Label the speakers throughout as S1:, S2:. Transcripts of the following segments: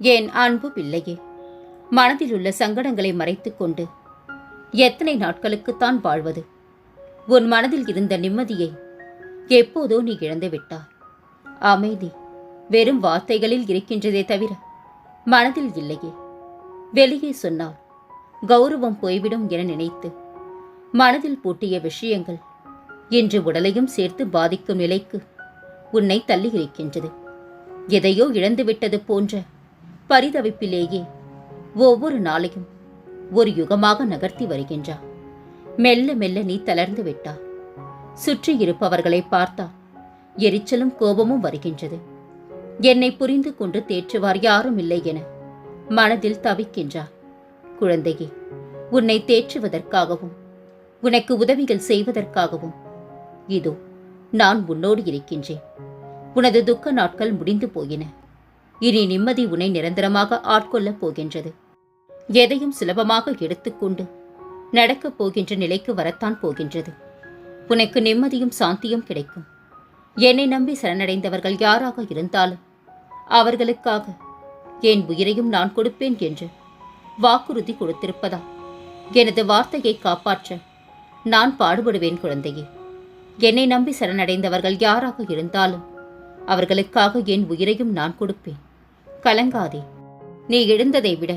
S1: என் அன்பு பிள்ளையே? மனதில் உள்ள சங்கடங்களை மறைத்துக்கொண்டு எத்தனை நாட்களுக்குத்தான் வாழ்வது? உன் மனதில் இருந்த நிம்மதியை எப்போதோ நீ இழந்து விட்டாய். அமைதி வெறும் வார்த்தைகளில் இருக்கின்றதே தவிர மனதில் இல்லையே. வெளியே சொன்னால் கௌரவம் போய்விடும் என நினைத்து மனதில் பூட்டிய விஷயங்கள் இன்று உடலையும் சேர்த்து பாதிக்கும் நிலைக்கு உன்னை தள்ளி இருக்கின்றது எதையோ இழந்துவிட்டது போன்ற பரிதவிப்பிலேயே ஒவ்வொரு நாளையும் ஒரு யுகமாக நகர்த்தி வருகின்றார் மெல்ல மெல்ல நீ தளர்ந்து விட்டார் சுற்றி இருப்பவர்களை பார்த்தா எரிச்சலும் கோபமும் வருகின்றது. என்னை புரிந்து கொண்டு தேற்றுவார் யாரும் இல்லை என மனதில் தவிக்கின்றார் குழந்தையே உன்னை தேற்றுவதற்காகவும் உனக்கு உதவிகள் செய்வதற்காகவும் இதோ நான் உன்னோடு இருக்கின்றேன். உனது துக்க நாட்கள் முடிந்து போயின. இனி நிம்மதி உன்னை நிரந்தரமாக ஆட்கொள்ளப் போகின்றது. எதையும் சுலபமாக எடுத்துக்கொண்டு நடக்கப் போகின்ற நிலைக்கு வரத்தான் போகின்றது. உனக்கு நிம்மதியும் சாந்தியும் கிடைக்கும். என்னை நம்பி சரணடைந்தவர்கள் யாராக இருந்தாலும் அவர்களுக்காக என் உயிரையும் நான் கொடுப்பேன் என்று வாக்குறுதி கொடுத்திருப்பதா? எனது வார்த்தையை காப்பாற்ற நான் பாடுபடுவேன் குழந்தையே. என்னை நம்பி சரணடைந்தவர்கள் யாராக இருந்தாலும் அவர்களுக்காக என் உயிரையும் நான் கொடுப்பேன். கலங்காதே. நீ எழுந்ததை விட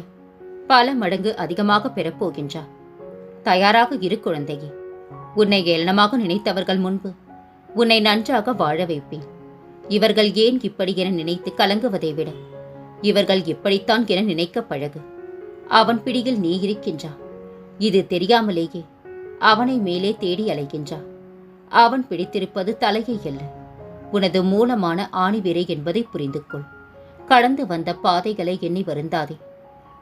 S1: பல மடங்கு அதிகமாக பெறப்போகின்றா. தயாராக இரு குழந்தையே. உன்னை ஏளனமாக நினைத்தவர்கள் முன்பு உன்னை நன்றாக வாழ வைப்பேன். இவர்கள் ஏன் இப்படி என நினைத்து கலங்குவதை விட இவர்கள் இப்படித்தான் என நினைக்க பழகு. அவன் பிடியில் நீ இருக்கின்றா. இது தெரியாமலேயே அவனை மேலே தேடி அலைகின்றா. அவன் பிடித்திருப்பது தலையை அல்ல. உனது மூலமான ஆணிவிரை என்பதை புரிந்து கொள் கடந்து வந்த பாதைகளை எண்ணி வருந்தாதே.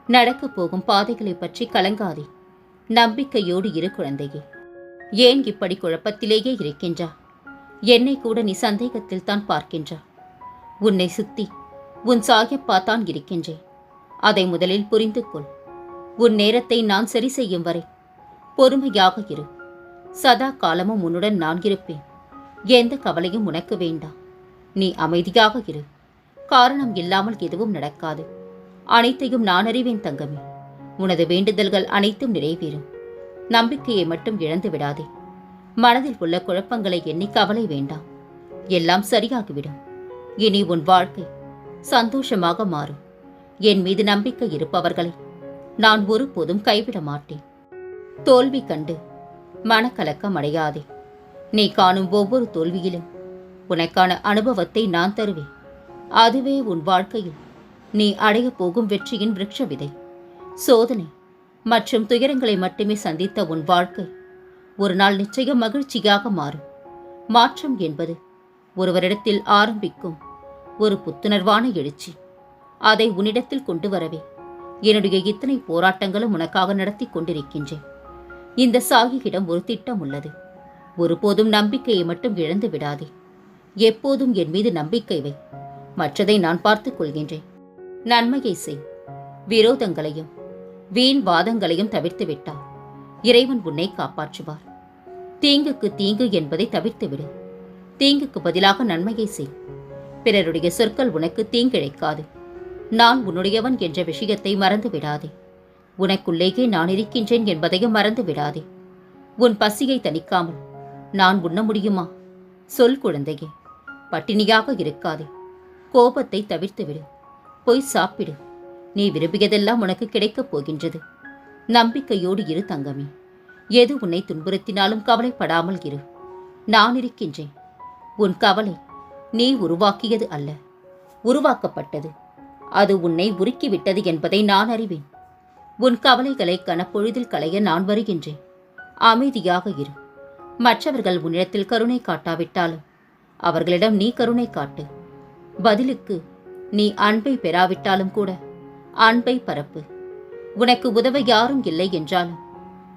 S1: நடக்கப் போகும் பாதைகளை பற்றி கலங்காதே. நம்பிக்கையோடு இரு குழந்தையே. ஏன் இப்படி குழப்பத்திலேயே இருக்கின்றா? என்னை கூட நீ சந்தேகத்தில் தான் பார்க்கின்றா. உன்னை சுத்தி உன் சாயப்பா தான் இருக்கின்றேன் அதை முதலில் புரிந்து கொள். உன் நேரத்தை நான் சரி செய்யும் வரை பொறுமையாக இரு. சதா காலமும் உன்னுடன் நான் இருப்பேன். எந்த கவலையும் உனக்கு வேண்டாம். நீ அமைதியாக இரு. காரணம் இல்லாமல் எதுவும் நடக்காது. அனைத்தையும் நான் அறிவேன் தங்கமே. உனது வேண்டுதல்கள் அனைத்தும் நிறைவேறும். நம்பிக்கையை மட்டும் இழந்து விடாதே. மனதில் உள்ள குழப்பங்களை எண்ணி கவலை வேண்டாம். எல்லாம் சரியாகிவிடும். இனி உன் வாழ்க்கை சந்தோஷமாக மாறும். என் மீது நம்பிக்கை இருப்பவர்களை நான் ஒருபோதும் கைவிட மாட்டேன். தோல்வி கண்டு மனக்கலக்கம் அடையாதே. நீ காணும் ஒவ்வொரு தோல்வியிலும் உனக்கான அனுபவத்தை நான் தருவேன். அதுவே உன் வாழ்க்கையில் நீ அடையப் போகும் வெற்றியின் விரக்ஷ விதை சோதனை மற்றும் துயரங்களை மட்டுமே சந்தித்த உன் வாழ்க்கை ஒரு நாள் நிச்சயம் மகிழ்ச்சியாக மாறும். மாற்றம் என்பது ஒருவரிடத்தில் ஆரம்பிக்கும் ஒரு புத்துணர்வான எழுச்சி. அதை உன்னிடத்தில் கொண்டு வரவே என்னுடைய இத்தனை போராட்டங்களும் உனக்காக நடத்தி கொண்டிருக்கின்றேன். இந்த சாகியிடம் ஒரு திட்டம் உள்ளது. ஒருபோதும் நம்பிக்கையை மட்டும் இழந்து விடாதே. எப்போதும் என் மீது நம்பிக்கை வை. மற்றதை நான் பார்த்துக் கொள்கின்றேன். நன்மையை செய். விரோதங்களையும் வீண் வாதங்களையும் தவிர்த்து விட்டார் இறைவன் உன்னை காப்பாற்றுவார். தீங்குக்கு தீங்கு என்பதை தவிர்த்துவிடு. தீங்குக்கு பதிலாக நன்மையை செய். பிறருடைய சொற்கள் உனக்கு தீங்கிழைக்காது. நான் உன்னுடையவன் என்ற விஷயத்தை மறந்து விடாதே உனக்குள்ளேயே நான் இருக்கின்றேன் என்பதையும் மறந்து விடாதே உன் பசியை தணிக்காமல் நான் உண்ண முடியுமா? சொல் குழந்தையே பட்டினியாக இருக்காதே. கோபத்தை தவிர்த்துவிடு போய் சாப்பிடு. நீ விரும்பியதெல்லாம் உனக்கு கிடைக்கப் போகின்றது. நம்பிக்கையோடு இரு தங்கமே. எது உன்னை துன்புறுத்தினாலும் கவலைப்படாமல் இரு. நான் இருக்கின்றேன். உன் கவலை நீ உருவாக்கியது அல்ல. உருவாக்கப்பட்டது. அது உன்னை உருக்கிவிட்டது என்பதை நான் அறிவேன். உன் கவலைகளை கனப்பொழுதில் களைய நான் வருகின்றேன். அமைதியாக இரு. மற்றவர்கள் உன்னிடத்தில் கருணை காட்டாவிட்டாலும் அவர்களிடம் நீ கருணை காட்டு. பதிலுக்கு நீ அன்பை பெறாவிட்டாலும் கூட அன்பை பரப்பு. உனக்கு உதவ யாரும் இல்லை என்றாலும்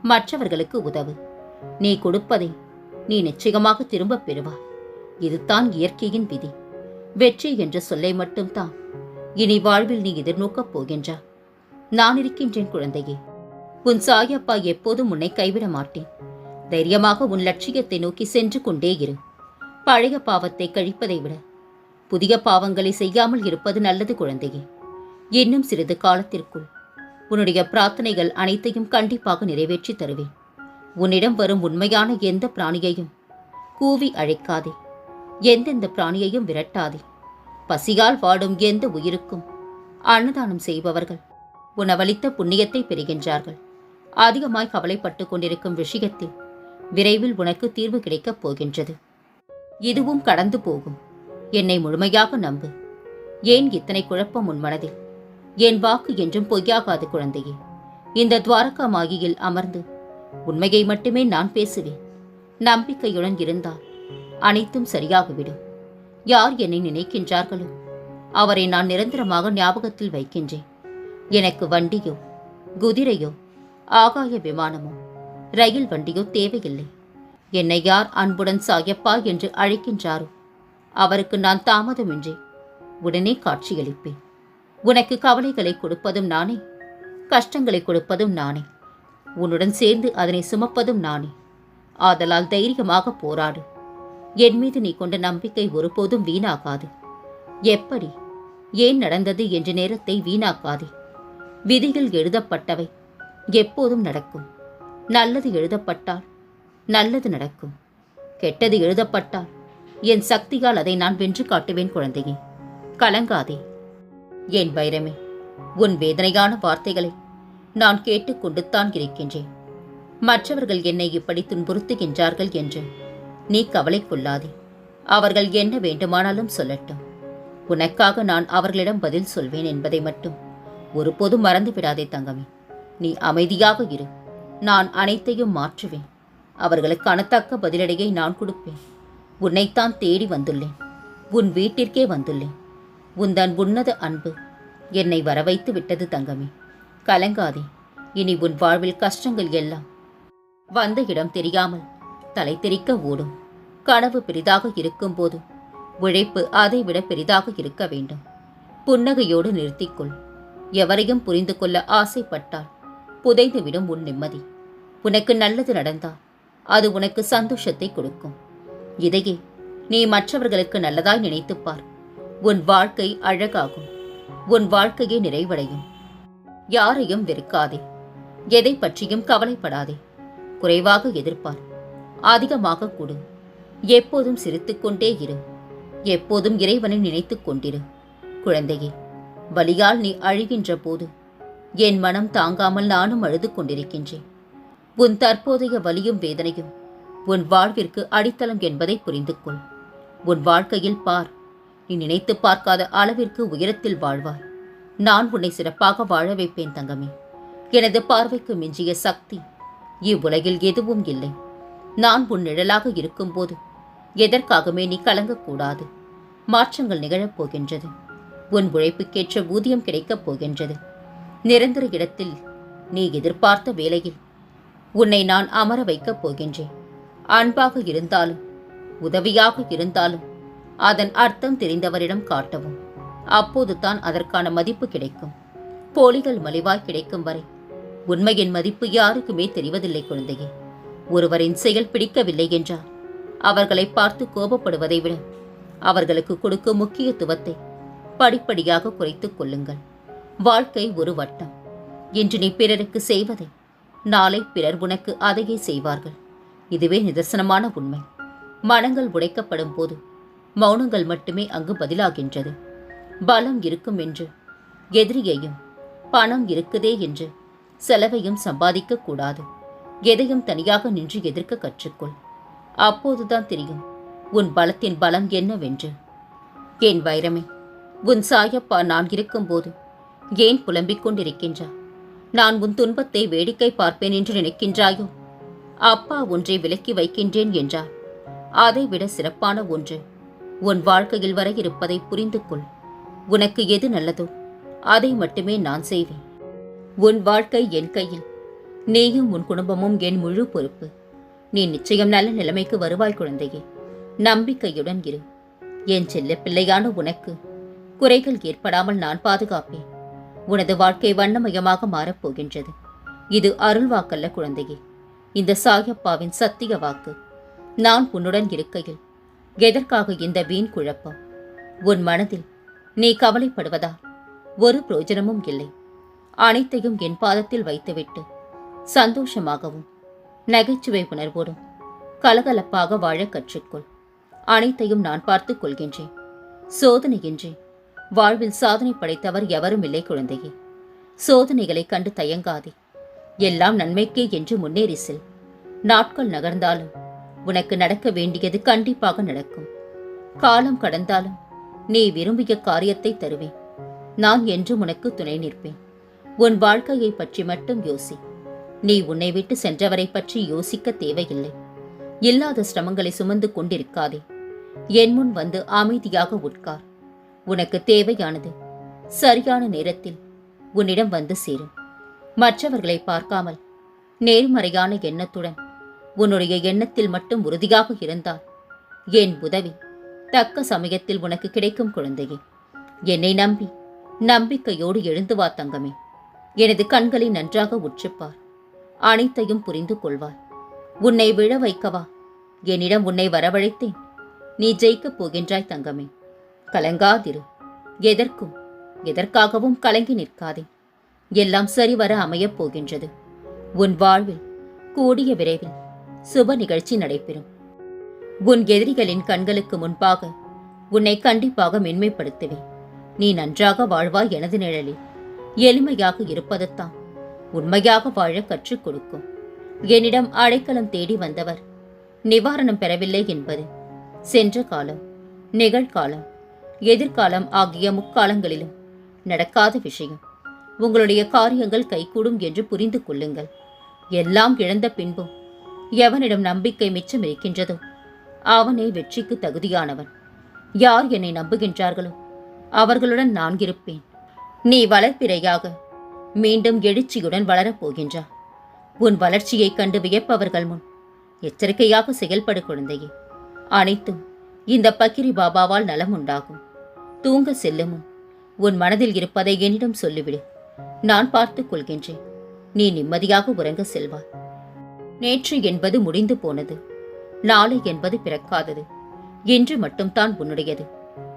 S1: மற்றவர்களுக்கு உதவு. நீ கொடுப்பதை நீ நிச்சயமாக திரும்பப் பெறுவாய். இதுதான் இயற்கையின் விதி. வெற்றி என்ற சொல்லை மட்டும்தான் இனி வாழ்வில் நீ எதிர்நோக்கப் போகின்றா. நான் இருக்கின்றேன் குழந்தையே. உன் சாயப்பா எப்போதும் உன்னை கைவிட மாட்டேன். தைரியமாக உன் லட்சியத்தை நோக்கி சென்று கொண்டே இரு. பழைய பாவத்தை கழிப்பதை விட புதிய பாவங்களை செய்யாமல் இருப்பது நல்லது குழந்தையே. இன்னும் சிறிது காலத்திற்குள் உன்னுடைய பிரார்த்தனைகள் அனைத்தையும் கண்டிப்பாக நிறைவேற்றி தருவேன். உன்னிடம் வரும் உண்மையான எந்த பிராணியையும் கூவி அழைக்காதே. எந்தெந்த பிராணியையும் விரட்டாதே. பசியால் வாடும் எந்த உயிருக்கும் அன்னதானம் செய்பவர்கள் உணவளித்த புண்ணியத்தை பெறுகின்றார்கள். அதிகமாய் கவலைப்பட்டு கொண்டிருக்கும் விஷயத்தில் விரைவில் உனக்கு தீர்வு கிடைக்கப் போகின்றது. இதுவும் கடந்து போகும். என்னை முழுமையாக நம்பு. ஏன் இத்தனை குழப்பம் உன் மனதில்? என் வாக்கு என்றும் பொய்யாகாது குழந்தையே. இந்த துவாரகா மாகியில் அமர்ந்து உண்மையை மட்டுமே நான் பேசுவேன். நம்பிக்கையுடன் இருந்தால் அனைத்தும் சரியாகிவிடும். யார் என்னை நினைக்கின்றார்களோ அவரை நான் நிரந்தரமாக ஞாபகத்தில் வைக்கின்றேன். எனக்கு வண்டியோ குதிரையோ ஆகாய விமானமோ ரயில் வண்டியோ தேவையில்லை. என்னை யார் அன்புடன் சாயப்பா என்று அழைக்கின்றாரோ அவருக்கு நான் தாமதமின்றி உடனே காட்சியளிப்பேன். உனக்கு கவலைகளை கொடுப்பதும் நானே கஷ்டங்களை கொடுப்பதும் நானே உன்னுடன் சேர்ந்து அதனை சுமப்பதும் நானே. ஆதலால் தைரியமாக போராடு. என் மீது நீ கொண்ட நம்பிக்கை ஒருபோதும் வீணாகாது. எப்படி? ஏன் நடந்தது என்ற நேரத்தை வீணாக்காதே. விதியில் எழுதப்பட்டவை எப்போதும் நடக்கும். நல்லது எழுதப்பட்டால் நல்லது நடக்கும். கெட்டது எழுதப்பட்டால் என் சக்தியால் அதை நான் வென்று காட்டுவேன் குழந்தையே. கலங்காதே. என் வைரமே உன் வேதனையான வார்த்தைகளை நான் கேட்டுக்கொண்டுத்தான் இருக்கின்றேன். மற்றவர்கள் என்னை இப்படி துன்புறுத்துகின்றார்கள் என்று நீ கவலை கொள்ளாதே. அவர்கள் என்ன வேண்டுமானாலும் சொல்லட்டும். உனக்காக நான் அவர்களிடம் பதில் சொல்வேன் என்பதை மட்டும் ஒருபோதும் மறந்து விடாதே தங்கமே. நீ அமைதியாக இரு. நான் அனைத்தையும் மாற்றுவேன். அவர்களுக்கான தக்க பதிலடையை நான் கொடுப்பேன். உன்னைத்தான் தேடி வந்துள்ளேன். உன் வீட்டிற்கே வந்துள்ளேன். உந்தன் உன்னத அன்பு என்னை வரவைத்து விட்டது தங்கமே. கலங்காதே. இனி உன் வாழ்வில் கஷ்டங்கள் எல்லாம் வந்த இடம் தெரியாமல் தலை தெரிக்க ஓடும். கனவு பெரிதாக இருக்கும்போது உழைப்பு அதைவிட பெரிதாக இருக்க வேண்டும். புன்னகையோடு நிறுத்திக்கொள். எவரையும் புரிந்து கொள்ள ஆசைப்பட்டால் புதைந்துவிடும் உன் நிம்மதி. உனக்கு நல்லது நடந்தால் அது உனக்கு சந்தோஷத்தை கொடுக்கும். இதையே நீ மற்றவர்களுக்கு நல்லதாய் நினைத்துப் பார் உன் வாழ்க்கை அழகாகும். உன் வாழ்க்கையே நிறைவடையும். யாரையும் வெறுக்காதே. எதை பற்றியும் கவலைப்படாதே. குறைவாக எதிர்ப்பார். அதிகமாக கொடு. எப்போதும் சிரித்துக்கொண்டே இரு. எப்போதும் இறைவனை நினைத்துக் கொண்டிரு. குழந்தையே வலியால் நீ அழுகின்ற போது என் மனம் தாங்காமல் நானும் அழுது கொண்டிருக்கின்றேன். உன் தற்போதைய வலியும் வேதனையும் உன் வாழ்விற்கு அடித்தளம் என்பதை புரிந்து கொள் உன் வாழ்க்கையில் பார். நீ நினைத்து பார்க்காத அளவிற்கு உயரத்தில் வாழ்வாய். நான் உன்னை சிறப்பாக வாழ வைப்பேன் தங்கமே. எனது பார்வைக்கு மிஞ்சிய சக்தி இவ்வுலகில் எதுவும் இல்லை. நான் உன் நிழலாக இருக்கும்போது எதற்காகவே நீ கலங்கக்கூடாது. மாற்றங்கள் நிகழப் போகின்றது. உன் உழைப்புக்கேற்ற ஊதியம் கிடைக்கப் போகின்றது. நிரந்தர இடத்தில் நீ எதிர்பார்த்த வேலையில் உன்னை நான் அமர வைக்கப் போகின்றேன். அன்பாக இருந்தாலும் உதவியாக இருந்தாலும் அதன் அர்த்தம் தெரிந்தவரிடம் காட்டவும். அப்போதுதான் அதற்கான மதிப்பு கிடைக்கும். போலிகள் மலிவாய் கிடைக்கும் வரை உண்மையின் மதிப்பு யாருக்குமே தெரிவதில்லை குழந்தையே. ஒருவரின் செயல் பிடிக்கவில்லை என்றால் அவர்களை பார்த்து கோபப்படுவதை விட அவர்களுக்கு கொடுக்கும் முக்கியத்துவத்தை படிப்படியாக குறைத்துக் கொள்ளுங்கள். வாழ்க்கை ஒரு வட்டம். இன்று நீ பிறருக்கு செய்வதை நாளை பிறர் உனக்கு அதையே செய்வார்கள். இதுவே நிதர்சனமான உண்மை. மனங்கள் உடைக்கப்படும் போது மௌனங்கள் மட்டுமே அங்கு பதிலாகின்றது. பலம் இருக்கும் என்று எதிரியையும் பணம் இருக்குதே என்று செலவையும் சம்பாதிக்க கூடாது. எதையும் தனியாக நின்று எதிர்க்க கற்றுக்கொள். அப்போதுதான் தெரியும் உன் பலத்தின் பலம் என்னவென்று. ஏன் வைரமே உன் சாயப்பா நான் இருக்கும்போது ஏன் புலம்பிக் கொண்டிருக்கின்றா? நான் உன் துன்பத்தை வேடிக்கை பார்ப்பேன் என்று நினைக்கின்றாயோ? அப்பா ஒன்றை விலக்கி வைக்கின்றேன் என்றார். அதைவிட சிறப்பான ஒன்று உன் வாழ்க்கையில் வர இருப்பதை புரிந்து கொள். உனக்கு எது நல்லதோ அதை மட்டுமே நான் செய்வேன். உன் வாழ்க்கை என் கையில் நீயும் உன் குடும்பமும் என் முழு பொறுப்பு. நீ நிச்சயம் நல்ல நிலைமைக்கு வருவாய் குழந்தையே நம்பிக்கையுடன் இரு. என் செல்ல பிள்ளையான உனக்கு குறைகள் ஏற்படாமல் நான் பாதுகாப்பேன். உனது வாழ்க்கை வண்ணமயமாக மாறப்போகின்றது இது அருள் வாக்கல்ல குழந்தையே. இந்த சாயப்பாவின் சத்திய வாக்கு. நான் உன்னுடன் இருக்கையில். எதற்காக இந்த வீண் குழப்பம்? உன் மனதில் நீ கவலைப்படுவதா? ஒரு பிரயோஜனமும் இல்லை. அனைத்தையும் என் பாதத்தில் வைத்துவிட்டு சந்தோஷமாகவும் நகைச்சுவை உணர்வோடும் கலகலப்பாக வாழ கற்றுக்கொள். அனைத்தையும் நான் பார்த்துக் கொள்கின்றேன். சோதனையின்றி வாழ்வில் சாதனை படைத்தவர் எவரும் இல்லை குழந்தையே. சோதனைகளை கண்டு தயங்காதே. எல்லாம் நன்மைக்கே என்று முன்னேறி செல். நாட்கள் நகர்ந்தாலும் உனக்கு நடக்க வேண்டியது கண்டிப்பாக நடக்கும். காலம் கடந்தாலும் நீ விரும்பிய காரியத்தை தருவேன் நான் என்றும் உனக்கு துணை நிற்பேன். உன் வாழ்க்கையை பற்றி மட்டும் யோசி. நீ உன்னை விட்டு சென்றவரை பற்றி யோசிக்க தேவையில்லை. இல்லாத சிரமங்களை சுமந்து கொண்டிருக்காதே. என் முன் வந்து அமைதியாக உட்கார். உனக்கு தேவையானது சரியான நேரத்தில் உன்னிடம் வந்து சேரும். மற்றவர்களை பார்க்காமல் நேர்மறையான எண்ணத்துடன் உன்னுடைய எண்ணத்தில் மட்டும் உறுதியாக இருந்தால் என் உதவி தக்க சமயத்தில் உனக்கு கிடைக்கும் குழந்தையே. என்னை நம்பி நம்பிக்கையோடு எழுந்து வா தங்கமே. எனது கண்களை நன்றாக உற்றுப்பார். அனைத்தையும் புரிந்து கொள்வாய் உன்னை விழ வைக்கவா? என்னிடம் உன்னை வரவழைத்தேன். நீ ஜெயிக்கப் போகின்றாய் தங்கமே. கலங்காதிரு. எதற்கும் எதற்காகவும் கலங்கி நிற்காதே. எல்லாம் சரிவர அமையப் போகின்றது. உன் வாழ்வில் கூடிய விரைவில் சுப நிகழ்ச்சி நடைபெறும். உன் எதிரிகளின் கண்களுக்கு முன்பாக உன்னை கண்டிப்பாக மென்மைப்படுத்துவேன். நீ நன்றாக வாழ்வாய் எனது நிழலில். எளிமையாக இருப்பதுத்தான் உண்மையாக வாழ கற்றுக் கொடுக்கும். என்னிடம் அடைக்கலம் தேடி வந்தவர் நிவாரணம் பெறவில்லை என்பது சென்ற காலம் நிகழ்காலம் எதிர்காலம் ஆகிய முக்காலங்களிலும் நடக்காத விஷயம். உங்களுடைய காரியங்கள் கைகூடும் என்று புரிந்து கொள்ளுங்கள். எல்லாம் இழந்த பின்பும் எவனிடம் நம்பிக்கை மிச்சம் இருக்கின்றதோ அவனே வெற்றிக்கு தகுதியானவன். யார் என்னை நம்புகின்றார்களோ அவர்களுடன் நான் இருப்பேன். நீ வளர்ப்பிறையாக மீண்டும் எழுச்சியுடன் வளரப்போகின்றாய் உன் வளர்ச்சியைக் கண்டு வியப்பவர்கள் முன் எச்சரிக்கையாக செயல்படு குழந்தையே. அனைத்தும் இந்த பக்கிரி பாபாவால் நலம் உண்டாகும் தூங்க செல்லுமும் உன் மனதில் இருப்பதை என்னிடம் சொல்லிவிடு. நான் பார்த்துக் கொள்கின்றேன். நீ நிம்மதியாக உறங்க செல்வாய். நேற்று என்பது முடிந்து போனது. நாளை என்பது பிறக்காதது. இன்று மட்டும்தான் உன்னுடையது.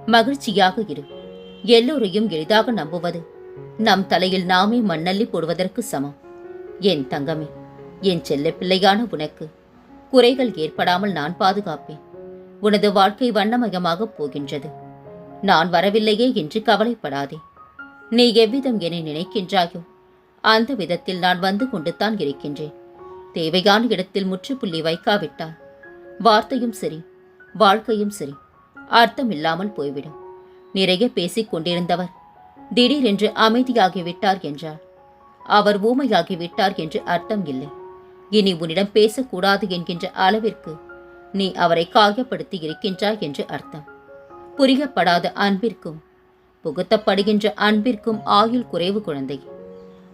S1: மகிழ்ச்சியாக இரு. எல்லோரையும் எளிதாக நம்புவது. நம் தலையில் நாமே மண்ணள்ளி போடுவதற்கு சமம். என் தங்கமே என் செல்ல பிள்ளையான உனக்கு குறைகள் ஏற்படாமல் நான் பாதுகாப்பேன். உனது வாழ்க்கை வண்ணமயமாகப் போகின்றது. நான் வரவில்லையே என்று கவலைப்படாதே. நீ எவ்விதம் என்னை நினைக்கின்றாயோ? அந்த விதத்தில் நான் வந்து கொண்டு தான் இருக்கின்றேன். தேவையான இடத்தில் முற்றுப்புள்ளி வைக்காவிட்டால். வார்த்தையும் சரி வாழ்க்கையும் சரி அர்த்தமில்லாமல் போய்விடும். நிறைய பேசிக் கொண்டிருந்தவர் திடீரென்று அமைதியாகிவிட்டார் என்றார் அவர் ஊமையாகிவிட்டார் என்று அர்த்தம் இல்லை. இனி உன்னிடம் பேசக்கூடாது என்கின்ற அளவிற்கு நீ அவரை காயப்படுத்தி இருக்கின்றாய் என்று அர்த்தம். புரியப்படாத அன்பிற்கும் புகுத்தப்படுகின்ற அன்பிற்கும் ஆயுள் குறைவு குழந்தை.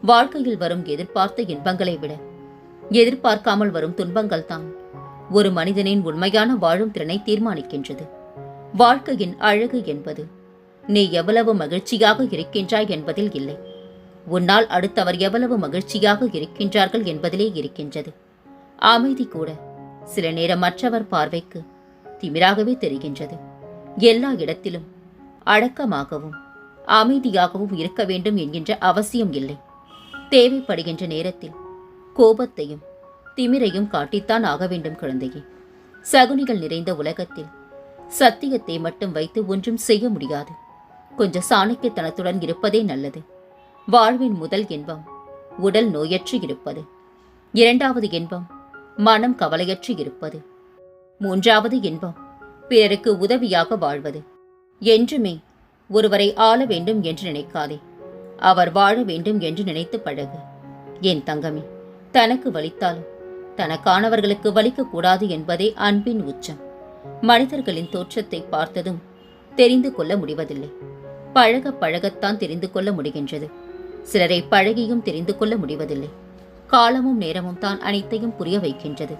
S1: வாழ்க்கையில் வரும் எதிர்பார்த்த இன்பங்களை விட எதிர்பார்க்காமல் வரும் துன்பங்கள் தான் ஒரு மனிதனின் உண்மையான வாழும் திறனை தீர்மானிக்கின்றது. வாழ்க்கையின் அழகு என்பது நீ எவ்வளவு மகிழ்ச்சியாக இருக்கின்றாய் என்பதில் இல்லை. உன்னால் அடுத்தவர் எவ்வளவு மகிழ்ச்சியாக இருக்கின்றார்கள் என்பதிலே இருக்கின்றது. அமைதி கூட சில நேரம் மற்றவர் பார்வைக்கு திமிராகவே தெரிகின்றது. எல்லா இடத்திலும் அடக்கமாகவும் அமைதியாகவும் இருக்க வேண்டும் என்கின்ற அவசியம் இல்லை. தேவைப்படுகின்ற நேரத்தில் கோபத்தையும் திமிரையும் காட்டித்தான் ஆக வேண்டும் குழந்தையே. சகுனிகள் நிறைந்த உலகத்தில் சத்தியத்தை மட்டும் வைத்து ஒன்றும் செய்ய முடியாது. கொஞ்சம் சாணக்கியத்தனத்துடன் இருப்பதே நல்லது. வாழ்வின் முதல் இன்பம் உடல் நோயற்று இருப்பது. இரண்டாவது இன்பம் மனம் கவலையற்று இருப்பது. மூன்றாவது இன்பம் பிறருக்கு உதவியாக வாழ்வது. என்றுமே ஒருவரை ஆள வேண்டும் என்று நினைக்காதே. அவர் வாழ வேண்டும் என்று நினைத்து பழகு. என் தங்கமே தனக்கு வலித்தாலும் தனக்கானவர்களுக்கு வலிக்கக்கூடாது என்பதே அன்பின் உச்சம். மனிதர்களின் தோற்றத்தை பார்த்ததும் தெரிந்து கொள்ள முடிவதில்லை. பழக பழகத்தான் தெரிந்து கொள்ள முடிகின்றது. சிலரை பழகியும் தெரிந்து கொள்ள முடிவதில்லை. காலமும் நேரமும் தான் அனைத்தையும் புரிய வைக்கின்றது.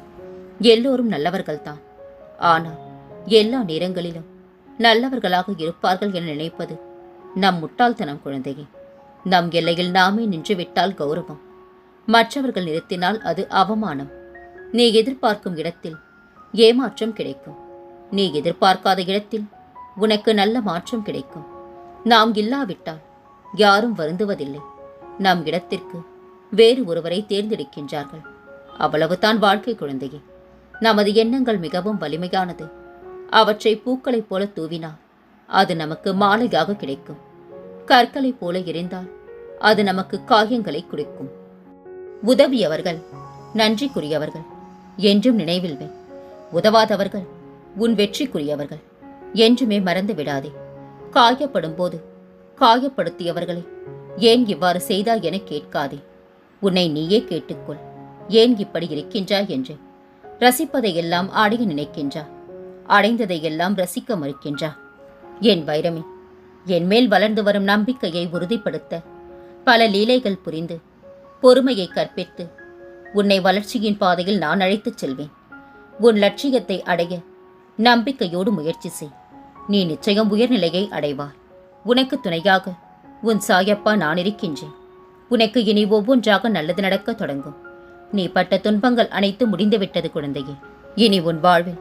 S1: எல்லோரும் நல்லவர்கள்தான். ஆனால் எல்லா நேரங்களிலும் நல்லவர்களாக இருப்பார்கள் என நினைப்பது நம் முட்டாள்தனம் குழந்தையே. நம் எல்லையில் நாமே நின்றுவிட்டால் கௌரவம். மற்றவர்கள் நிறுத்தினால் அது அவமானம். நீ எதிர்பார்க்கும் இடத்தில் ஏமாற்றம் கிடைக்கும். நீ எதிர்பார்க்காத இடத்தில் உனக்கு நல்ல மாற்றம் கிடைக்கும். நாம் இல்லாவிட்டால் யாரும் வருந்துவதில்லை. நம் இடத்திற்கு வேறு ஒருவரை தேர்ந்தெடுக்கின்றார்கள். அவ்வளவுதான் வாழ்க்கை குழந்தையே. நமது எண்ணங்கள் மிகவும் வலிமையானது. அவற்றை பூக்களைப் போல தூவினால் அது நமக்கு மாலையாக கிடைக்கும். கற்களைப் போல எரிந்தால் அது நமக்கு காயங்களை குடிக்கும். உதவியவர்கள் நன்றிக்குரியவர்கள் என்றும் நினைவில் வை உதவாதவர்கள் உன் வெற்றிக்குரியவர்கள் என்றுமே மறந்து விடாதே. காயப்படும் போது காயப்படுத்தியவர்களை ஏன் இவ்வாறு செய்தாய் என கேட்காதே. உன்னை நீயே கேட்டுக்கொள். ஏன் இப்படி இருக்கின்றாய் என்று. ரசிப்பதையெல்லாம் அடைய நினைக்கின்றா அடைந்ததையெல்லாம் ரசிக்க மறுக்கின்றார். என் வைரமே என் மேல் வளர்ந்து வரும் நம்பிக்கையை உறுதிப்படுத்த பல லீலைகள் புரிந்து பொறுமையை கற்பித்து உன்னை வளர்ச்சியின் பாதையில் நான் அழைத்துச் செல்வேன். உன் லட்சியத்தை அடைய நம்பிக்கையோடு முயற்சி செய். நீ நிச்சயம் உயர்நிலையை அடைவாய். உனக்கு துணையாக உன் சாயப்பா நான் இருக்கின்றேன். உனக்கு இனி ஒவ்வொன்றாக நல்லது நடக்கத் தொடங்கும். நீ பட்ட துன்பங்கள் அனைத்து முடிந்துவிட்டது குழந்தையே. இனி உன் வாழ்வில்